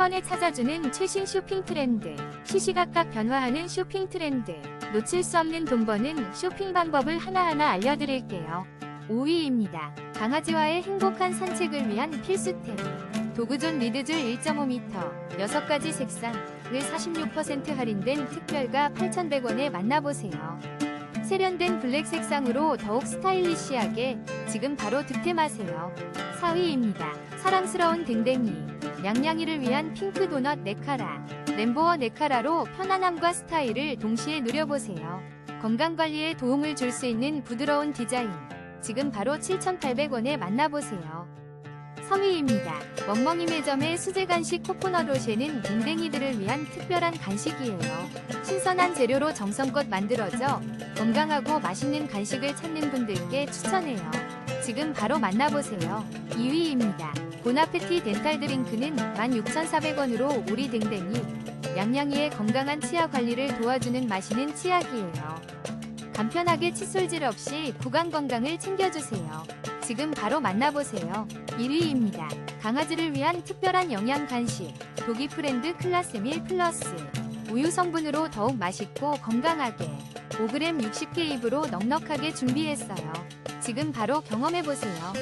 번에 찾아주는 최신 쇼핑 트렌드. 시시각각 변화하는 쇼핑 트렌드. 놓칠 수 없는 돈 버는 쇼핑 방법을 하나하나 알려드릴게요. 5위입니다. 강아지와의 행복한 산책을 위한 필수템. 도그존 리드줄 1.5m, 6가지 색상을 46% 할인된 특별가 8,100원에 만나보세요. 세련된 블랙 색상으로 더욱 스타일리시하게 지금 바로 득템하세요. 4위입니다. 사랑스러운 댕댕이. 냥냥이를 위한 핑크 도넛 네카라. 램보어 네카라로 편안함과 스타일을 동시에 누려보세요. 건강관리에 도움을 줄 수 있는 부드러운 디자인. 지금 바로 7,800원에 만나보세요. 3위입니다. 멍멍이 매점의 수제 간식 코코넛 로쉐는 댕댕이들을 위한 특별한 간식이에요. 신선한 재료로 정성껏 만들어져 건강하고 맛있는 간식을 찾는 분들께 추천해요. 지금 바로 만나보세요. 2위입니다. 보나페티 덴탈 드링크는 16,400원으로 우리 댕댕이, 양양이의 건강한 치아 관리를 도와주는 마시는 치약이에요. 간편하게 칫솔질 없이 구강 건강을 챙겨주세요. 지금 바로 만나보세요. 1위입니다. 강아지를 위한 특별한 영양 간식, 도기 프렌드 클라스밀 플러스. 우유 성분으로 더욱 맛있고 건강하게 5g 60개 입으로 넉넉하게 준비했어요. 지금 바로 경험해보세요.